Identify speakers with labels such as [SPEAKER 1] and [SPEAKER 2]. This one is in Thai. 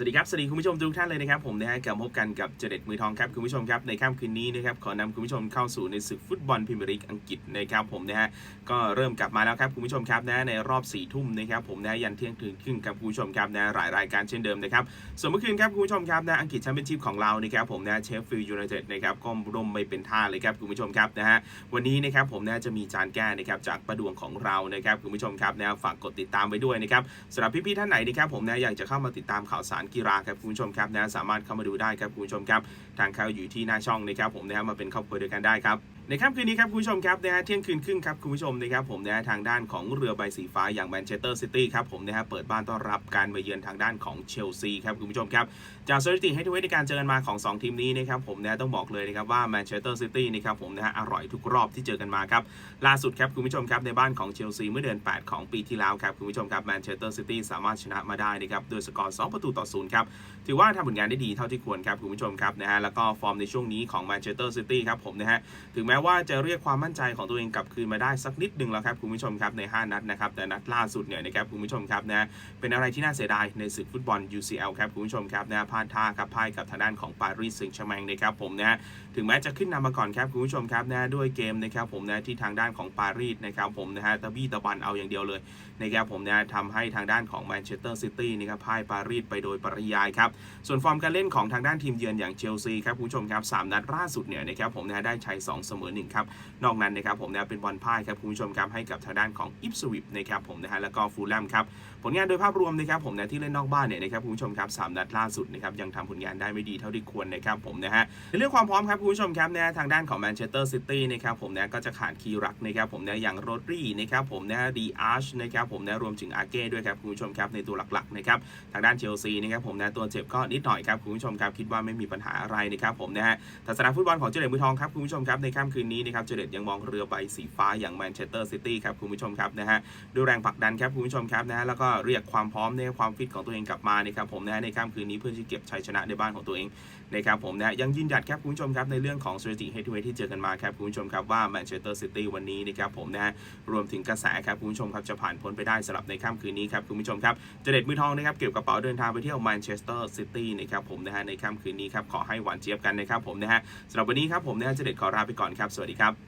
[SPEAKER 1] สวัสดีครับ สวัสดีคุณผู้ชมทุกท่านเลยนะครับ ผมนะฮะกลับพบกันกับเจเด็ดมือทองครับคุณผู้ชมครับในค่ำคืนนี้นะครับขอนำคุณผู้ชมเข้าสู่ในศึกฟุตบอลพรีเมียร์ลีกอังกฤษนะครับผมนะฮะก็เริ่มกลับมาแล้วครับคุณผู้ชมครับนะในรอบ4ี่ทุ่มนะครับผมนะยันเที่ยงคืนครึ่งครับคุณผู้ชมครับนะหลายรายการเช่นเดิมนะครับส่วนเมื่อคืนครับคุณผู้ชมครับนะอังกฤษแชมเปี้ยนชิพของเรานะครับผมนะเชฟฟิลด์ยูไนเต็ดนะครับก็ร่มไม่เป็นท่าเลยครับคุณผู้ชมครับนะฮะวันนี้นะครับผมนะจะมีจานแก้นะครับจากประดวงของเรานะครับคุณผู้ชมครับนะฝากกดติดตามไว้ด้วยนะครับสำหรับพี่ๆท่านไหนนะครับผมนะอยากจะเข้ามาติดตามข่าวสารกีฬาครับคุณผู้ชมครับนะสามารถเข้ามาดูได้ครับคุณผู้ชมครับทางเข้าอยู่ที่หน้าช่องนะครับผมนะครับมาเป็นครอบครัวเดียวกันได้ครับ ในค่ำคืนนี้ครับคุณผู้ชมครับนะฮะเที่ยงคืนครึ่งครับคุณผู้ชมนะครับผมนะฮะทางด้านของเรือใบสีฟ้าอย่างแมนเชสเตอร์ซิตี้ครับผมนะฮะเปิดบ้านต้อนรับการมาเยือนทางด้านของเชลซีครับคุณผู้ชมครับจากสถิติให้ทุกในการเจอกันมาของ 2 ทีมนี้นะครับผมนะฮะต้องบอกเลยนะครับว่าแมนเชสเตอร์ซิตี้นะครับผมนะฮะอร่อยทุกรอบที่เจอกันมาครับล่าสุดครับคุณผู้ชมครับในบ้านของเชลซีเมื่อเดือน 8 ของปีที่แล้วครับคุณผู้ชมครับแมนเชสเตอร์ซิตี้สามารถชนะมาได้นะครับด้วยสกอร์ 2 ประตูต่อศูนย์ครับถือว่าทำผลงานได้ดีเท่าที่ควรครับคุณผู้ชมครับนะฮะแล้วก็ฟอร์มในช่วงนี้ของแมนเชสเตอร์ซิตี้ครับผมนะฮะถึงแม้ว่าจะเรียกความมั่นใจของตัวเองกลับคืนมาได้สักนิดหนึ่งแล้วครับคุณผู้ชมครับใน 5 นัดนะครับแต่นัดล่าสุดเนี่ยนะครับคุณผู้ชมครับนะเป็นอะไรที่น่าเสียดายในศึกฟุตบอล UCL ครับคุณผู้ชมครับนะพลาดท่าครับพ่ายกับทางด้านของปารีสแซงต์แชร์แมงนะครับผมนะฮะถึงแม้จะขึ้นนำมาก่อนครับคุณผู้ชมครับนะด้วยเกมนะครับผมนะที่ทางด้านของปารีสนะครับผมนะฮะตะบี้ตะบันเอาอย่างเดียวเลยนะครับผมนะทำให้ทางด้านของแมนเชสเตอร์ซิตี้นะครับพ่ายปารีสไปโดยปริยายครับส่วนฟอร์มการเล่นของทางด้านทีมเยือนอย่างเชลซีครับคุณผู้ชมครับสามนัดล่าสุดเนี่ยนะครับผมนะได้ชัย2เสมอ1ครับ นอกนั้นนะครับผมนะเป็นบอลพ่ายครับคุณผู้ชมครับให้กับทางด้านของอิปสวิปนะครับผมนะฮะแล้วก็ฟูลแลมครับผลงานโดยภาพรวมนะครับผมนะที่เล่นนอกบ้านเนี่ยนะครับคุณผู้ชมครับสามนัดล่าสุดนะครับยังทำผลงานได้ไม่ดีเท่าที่ควรนะครับผมนะฮะในเรื่องความพร้อมครับคุณผู้ชมครับนะทางด้านของแมนเชสเตอร์ซิตี้นะครับผมนะก็จะขาดคีย์รักนะครับผมนะอย่างโรดรีนะครับผมนะดีอาร์ชนะครับผมนะรวมถึงอาเก้ด้วยครับคุณผู้ชมครับในตัวหลักๆนะครับทางด้านเชลซีนะครับผมนะตัวเจ็บก็นิดหน่อยครับคุณผู้ชมครับคิดว่าไม่มีปัญหาอะไรนะครับผมนะฮะทัศนฟุตบอลของเจเดมือทองครับคุณผู้ชมครับในค่ำคืนืนนี้นะครับเจเด็ดยังมองเรือใบสีฟ้าอย่างแมนเชสเตอร์ซิตี้ครับคุณผู้ชมครับนะฮะด้วยแรงผลักดันครับคุณผู้ชมครับนะฮะแล้วก็เรียกความพร้อมในความฟิตของตัวเองกลับมานะครับผมนะฮะในค่ำคืนนี้เพื่อที่เก็บชัยชนะในบ้านของตัวเองนะครับผมนะยังยืนหยัดครับคุณผู้ชมครับในเรื่องของสถิติเฮดทูเฮดที่เจอกันมาครับคุณผู้ชมครับว่าแมนเชสเตอร์ซิตี้วันนี้นะครับผมนะฮะรวมถึงกระแสครับคุณผู้ชมครับจะผ่านพ้นไปได้สำหรับในค่ำคืนนี้ครับคุณผู้ชมครับเจเด็ดมือทองนะครับเก็บกระเป๋าเดินทางไปเที่ยวแมนเชสเตอร์ซิตี้นะครับผมนะฮะในค่ำคืนนี้ครับขอให้หวานเจี๊ยบกันนะครับผมนะฮะสำหรับวันนี้ครับผมนะฮะเจเด็ดขอลาไปก่อนครับสวัสดีครับ